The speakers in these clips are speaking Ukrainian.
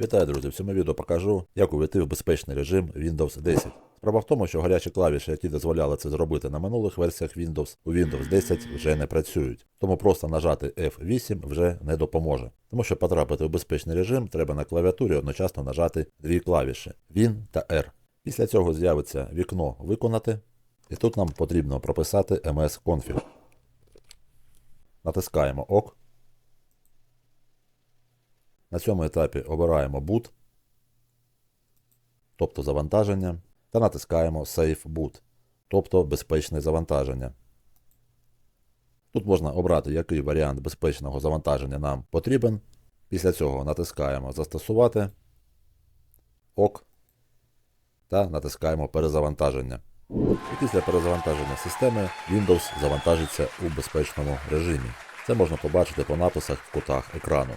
Вітаю, друзі! В цьому відео покажу, як увійти в безпечний режим Windows 10. Справа в тому, що гарячі клавіші, які дозволяли це зробити на минулих версіях Windows, у Windows 10 вже не працюють. Тому просто нажати F8 вже не допоможе. Тому що потрапити в безпечний режим, треба на клавіатурі одночасно нажати дві клавіші Win та R. Після цього з'явиться вікно Виконати, і тут нам потрібно прописати MS Config. Натискаємо ОК. На цьому етапі обираємо boot, тобто завантаження, та натискаємо Save Boot, тобто безпечне завантаження. Тут можна обрати, який варіант безпечного завантаження нам потрібен. Після цього натискаємо Застосувати, ОК та натискаємо Перезавантаження. І після перезавантаження системи Windows завантажиться у безпечному режимі. Це можна побачити по написах в кутах екрану.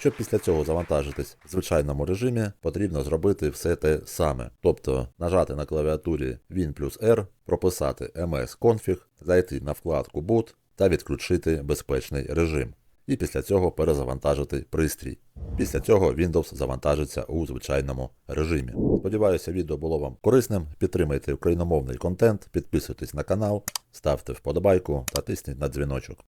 Щоб після цього завантажитись в звичайному режимі, потрібно зробити все те саме. Тобто нажати на клавіатурі Win плюс R, прописати MS Config, зайти на вкладку Boot та відключити безпечний режим. І після цього перезавантажити пристрій. Після цього Windows завантажиться у звичайному режимі. Сподіваюся, відео було вам корисним. Підтримайте україномовний контент, підписуйтесь на канал, ставте вподобайку та тисніть на дзвіночок.